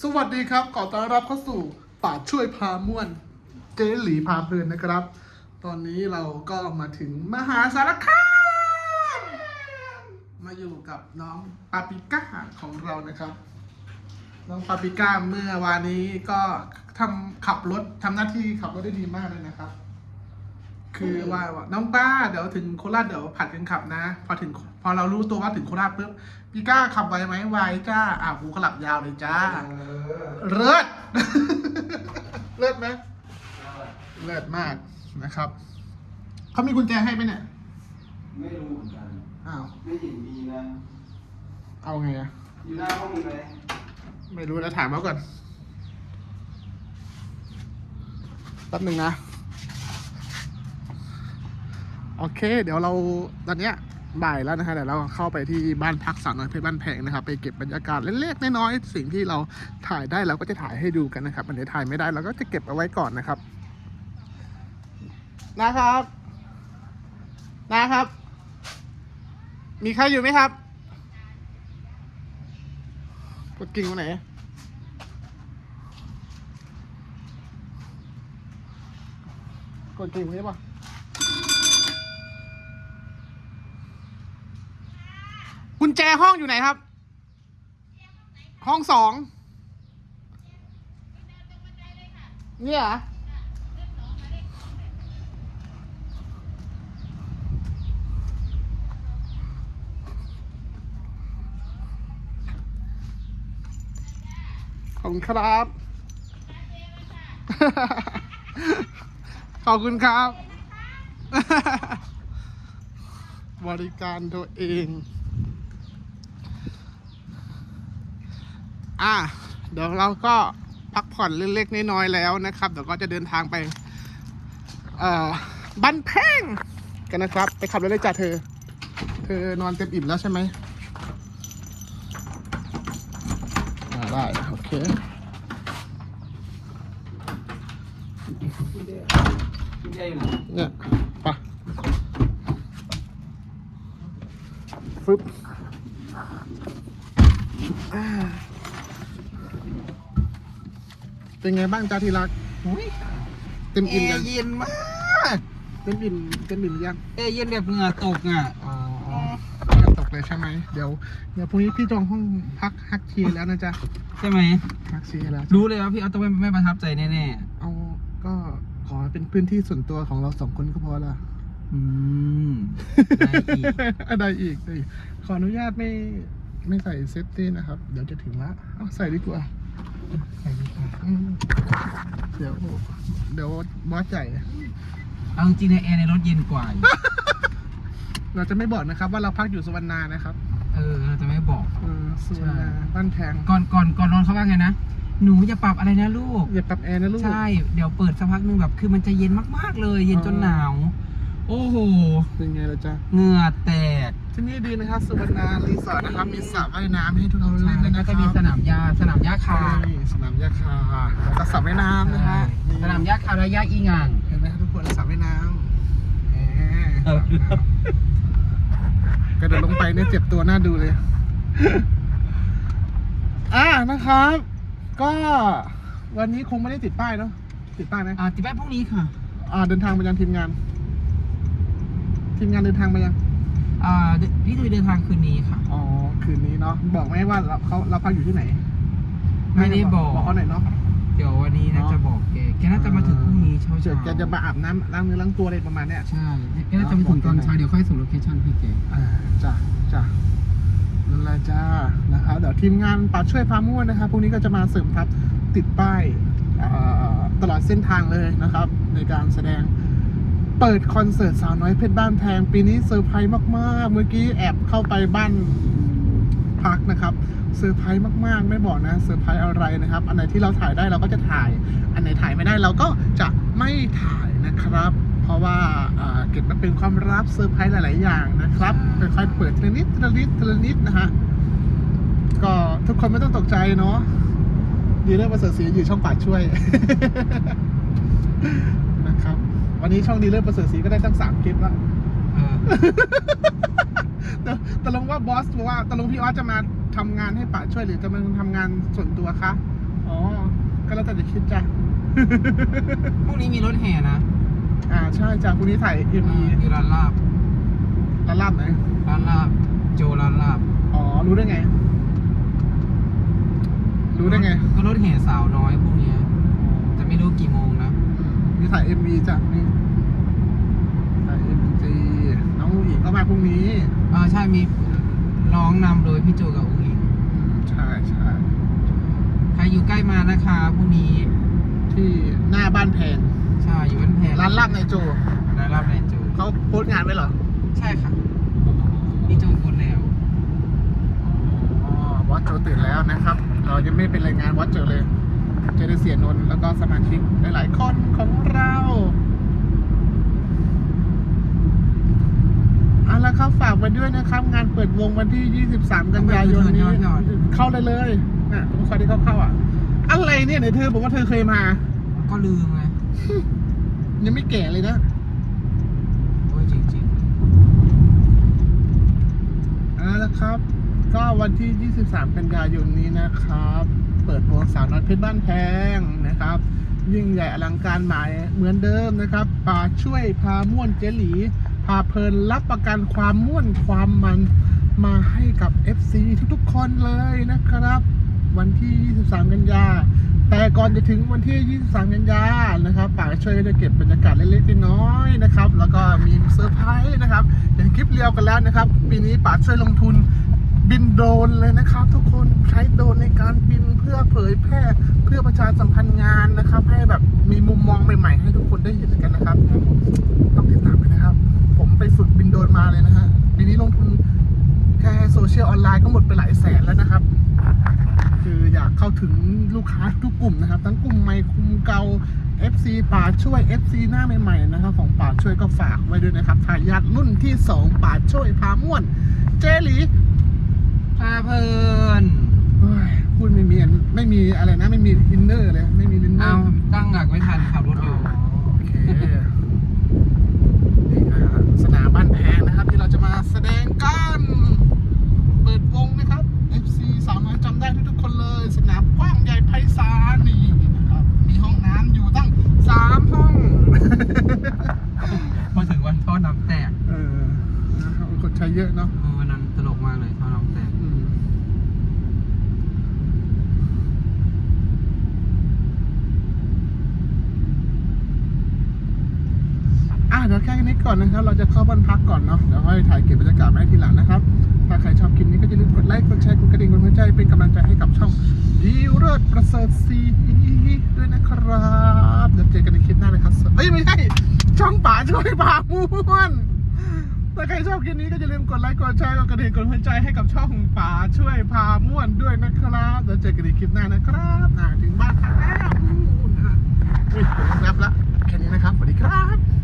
สวัสดีครับขอต้อนรับเข้าสู่ป่าช่วยพาม่วน เจหลีพาเพลินนะครับ ตอนนี้เราก็มาถึงมหาสารคามมาอยู่กับน้องปาปิก้าของเรานะครับ น้องปาปิก้าเมื่อวานนี้ก็ทำขับรถทำหน้าที่ขับรถได้ดีมากเลยนะครับ คือว่าว่าน้องป้าเดี๋ยวถึงโคราชเดี๋ยวผัดกันขับนะ พอถึงพอเรารู้ตัวว่าถึงโคราชปุ๊บพี่ก้าขับไวไหมไวจ้าอะหูขลับยาวเลยจ้าเลิศเลิศไหมเลิศมากนะครับเขามีกุญแจให้ไหมเนี่ยไม่รู้เหมือนกันอ้าวไม่เห็นมีนะเอาไงอะอยู่หน้าห้องเลยไม่รู้แล้วถามเขาก่อนแป๊บหนึ่งนะ โอเค เดี๋ยวเราตอนเนี้ยบ่ายแล้วนะฮะเดี๋ยวเราเข้าไปที่บ้านพักสาวน้อยเพชรบ้านแพงนะครับ ไปเก็บบรรยากาศเล็กๆน้อยๆสิ่งที่เราถ่ายได้เราก็จะถ่ายให้ดูกันนะครับอันไหนถ่ายไม่ได้เราก็จะเก็บเอาไว้ก่อนนะครับ นะครับ นะครับ มีใครอยู่ไหมครับกดกิ่งวันไหนกดกิ่งไว้ปะกุญแจ ห้องอยู่ไหนครับ ห้องสองเนี่ยขอบคุณครับ ขอบคุณครับ บริการตัวเอง อะเดี๋ยวเราก็พักผ่อนเล็กๆน้อยๆแล้วนะครับ เดี๋ยวก็จะเดินทางไปเอ่อบ้านแพงกันนะครับ ไปขับรถเลยจ้ะเธอ เธอนอนเต็มอิ่มแล้วใช่ไหมอ่าได้ โอเคไหนเนี่ยไปะฟึบอ่า เป็นไงบ้างจ้าที่รักอุ้ยเต็มแออิ่มยังร์เย็นมากเต็มอิ่มเต็มอิ่มยังแอร์เย็นแบบเหงื่อตกอะอ๋อจะตกเลยใช่ไหมเดี๋ยวเดี๋ยวพรุ่งนี้พี่จองห้องพักฮักทีแล้วนะจ๊ะใช่ไหม ฮักทีแล้วรู้เลยว่าพี่เอาต้องไม่ไม่ประทับใจแน่เอาก็ขอเป็นพื้นที่ส่วนตัวของเราสองคนก็พอละ ๆอืมได้อีกได้อีกได้อีกขออนุญาตไม่ไม่ใส่เซฟตี้นะครับ เดี๋ยวจะถึงละเอาใส่ดีกว่าใส่ดีกว่าอืม เดี๋ยว เดี๋ยวบอสใหญ่เอาจริงๆในแอร์ในรถเย็นกว่าอีก เราจะไม่บอกนะครับ ว่าเราพักอยู่สุวรรณานะครับเออเราจะไม่บอก เออสุวรรณาบ้านแพงก่อนก่อนก่อนนอนเขาว่าไงนะ หนูอย่าปรับอะไรนะลูก อย่าปรับแอร์นะลูก ใช่ เดี๋ยวเปิดสักพักหนึงแบบคือมันจะเย็นมากๆเลย เย็นจนหนาว โอ้โห เป็นไงล่ะจ๊ะ เหงื่อแตก ที่นี่ดีนะครับสุวรรณารีสอร์ทนะครับมีสระว่ายน้ำให้ทุกเราใช่เล่นแล้วด้วยก็นะคจะมีรับสนามหญ้าสนามหญ้าคานี่สนามหญ้าคาแล้วก็สระว่ายน้ำนะฮะนี่สนามหญ้าคาและหญ้าอีหงังเห็นไหมครับทุกคนสระว่ายน้ำแหมเออกระโดดลงไปเนี่ยเจ็บตัวน่าดูเลย อ่านะครับ ก็วันนี้คงไม่ได้ติดป้ายเนาะติดป้ายไหม อ่าติดแป๊บพรุ่งนี้ค่ะ อ่าเดินทางไปยังทีมงาน ทีมงานเดินทางไปยังอ่าเด พี่ตุยเดินทางคืนนี้ค่ะ อ๋อ คืนนี้เนาะ บอกไหมว่าเราเขาเราพักอยู่ที่ไหนไม่ได้บอกบอกเขาหน่อยเนาะ เดี๋ยววันนี้น่าจะบอกแก แกน่าจะมาถึงพรุ่งนี้เช้าเดี๋ยวๆแกจะมาอาบน้ำล้างเนื้อล้างตัวอะไรประมาณเนี้ย ใช่แกน่าจะมาถึงตอนเช้าเดี๋ยวค่อยส่งโลเคชั่นพี่แกอ่าจ้ะจ้ะนั่นแหละจ้า นะครับเดี๋ยวทีมงานป่าช่วยพาม่วนนะครับพวกนี้ก็จะมาเสริมทัพติดป้ายอ่าตลอดเส้นทางเลยนะครับ ในการแสดง เปิดคอนเสิร์ตสาวน้อยเพชรบ้านแพง ปีนี้เซอร์ไพรส์มากๆ เมื่อกี้แอบเข้าไปบ้านพักนะครับเซอร์ไพรส์มากๆ ไม่บอกนะเซอร์ไพรส์อะไรนะครับ อันไหนที่เราถ่ายได้เราก็จะถ่าย อันไหนถ่ายไม่ได้เราก็จะไม่ถ่ายนะครับ เพราะว่าอ่าเก็บมาเป็นความลับเซอร์ไพรส์หลาย ๆ อย่างนะครับใช่ค่อยๆเปิดทีละนิดทีละนิดทีละนิดนะฮะก็ทุกคนไม่ต้องตกใจเนาะดีเรื่องประเสริฐศรีอยู่ช่องป่าช่วยนะครับ วันนี้ช่องดีเลิศประเสริฐศรีก็ได้ตั้งสามคลิปแล้วเออแต่ตกลงว่าบอสบอกว่าตกลงพี่ออสจะมาทำงานให้ป่าช่วยหรือจะมาทำงานส่วนตัวคะ อ๋อ ก็แล้วแต่จะคิดจ้ะ พรุ่งนี้มีรถแห่นะอ่าใช่จ้ะพรุ่งนี้ถ่ายเอ็มีอยู่ร้านลาบร้านลาบไหน ร้านลาบ โจร้านลาบอ๋อ รู้ได้ไง รู้ได้ไง ก็รถแห่สาวน้อยพรุ่งนี้แต่ไม่รู้กี่โมงนะอื มนี่ถ่ายเอ็มวีจ้ะนี่ถ่ายเอ็มวีน้องอูอีกก็มาพรุ่งนี้อ่าใช่มีร้องนำโดยพี่โจกับอุ้งอิงอืมใช่ใช่ใครอยู่ใกล้มานะคะพรุ่งนี้ที่หน้าบ้านแพงใช่อยู่บ้านแพงร้านลาบในโจร้านลาบในโจเขาโพสต์งานไว้เหรอใช่ค่ะพี่โจพูดแล้วอ๋อวัดโจตื่นแล้วนะครับ เรายังไม่เป็นรายงานวัดโจเลย เจอได้เสียนนท์แล้วก็สมาชิกหลายๆคนของเราเอาละครับฝากไว้ด้วยนะครับ งานเปิดวงวันที่ 23 กันยายนนี้ เข้าเลยเลยนะตรงซอยที่เขาเข้าอะ อะไรเนี่ยไหนเธอบอกว่าเธอเคยมา ก็ลืมไงยังไม่แก่เลยนะโอ้ยจริงเอาละครับ ก็วันที่ 23 กันยายนนี้นะครับ เปิดวงสาวน้อยเพชรบ้านแพงนะครับ ยิ่งใหญ่อลังการหมายเหมือนเดิมนะครับป่าช่วยพาม่วนเจหลีพาเพลินรับประกันความม่วนความมันมาให้กับ FC ทุกๆคนเลยนะครับ วันที่ 23 กันยา แต่ก่อนจะถึงวันที่ 23 กันยานะครับป่าช่วยจะเก็บบรรยากาศเล็กๆน้อยๆนะครับ แล้วก็มีเซอร์ไพรส์นะครับเห็นคลิปเรียวกันแล้วนะครับ ปีนี้ป่าช่วยลงทุน บินโดนเลยนะครับ ทุกคนใช้โดนในการบินเพื่อเผยแพร่เพื่อประชาสัมพันธ์งานนะครับ ให้แบบมีมุมมองใหม่ๆ ให้ทุกคนได้เห็นกันนะครับ ต้องติดตามไปนะครับ ผมไปฝึกบินโดนมาเลยนะฮะปีนี้ลงทุนแค่โซเชียลออนไลน์ก็หมดไปหลายแสนแล้วนะครับ คืออยากเข้าถึงลูกค้าทุกกลุ่มนะครับ ทั้งกลุ่มใหม่กลุ่มเก่า FC ป่าช่วย FC หน้าใหม่ๆนะครับ ของป่าช่วยก็ฝากไว้ด้วยนะครับทายาทรุ่นที่ 2ป่าช่วยพาม่วน เจลี พาเพลินเฮ้ยพูดไม่มีอันไม่มีอะไรนะ ไม่มีอินเนอร์เลย ไม่มีลินเนอเอาร์ตั้งหลักไม่ทันขับรถอยู่โอเคนี่อ่าสนามบ้านแพงนะครับ ที่เราจะมาแสดงกันเปิดวงนะครับ FC สาวน้อยจำได้ทุกๆคนเลย สนามกว้างใหญ่ไพศาลนี่นะครับมีห้องน้ำอยู่ตั้งสามห้อง พอถึงวันท่อน้ำแตก เออนะครับคนใช้เยอะเนาะ เออวันนั้นตลกมากเลยท่อน้ำแตก อืมอะ เดี๋ยวแค่นี้ก่อนนะครับ เราจะเข้าบ้านพักก่อนเนาะเดี๋ยวค่อยถ่ายเก็บบรรยากาศมาให้ทีหลังนะครับ ถ้าใครชอบคลิปนี้ก็อย่าลืมกดไลค์ กดแชร์ กดกระดิ่ง กดหัวใจ เป็นกำลังใจให้กับช่องดีเลิศประเสริฐซีด้วยนะครับเดี๋ยวเจอกันในคลิปหน้านะครับเอ้ยไม่ใช่ ช่องป่าช่วยป่าม่วนถ้าใครชอบคลิปนี้ก็อย่าลืมกดไลค์ กดแชร์ กดกระดิ่ง กดหัวใจให้กับช่องป่าช่วยพาม่วนด้วยนะครับเดี๋ยวเจอกันในคลิปหน้านะครับถึงบ้านแล้วอุ้ยผมแรปละแค่นี้นะครับสวัสดีครับ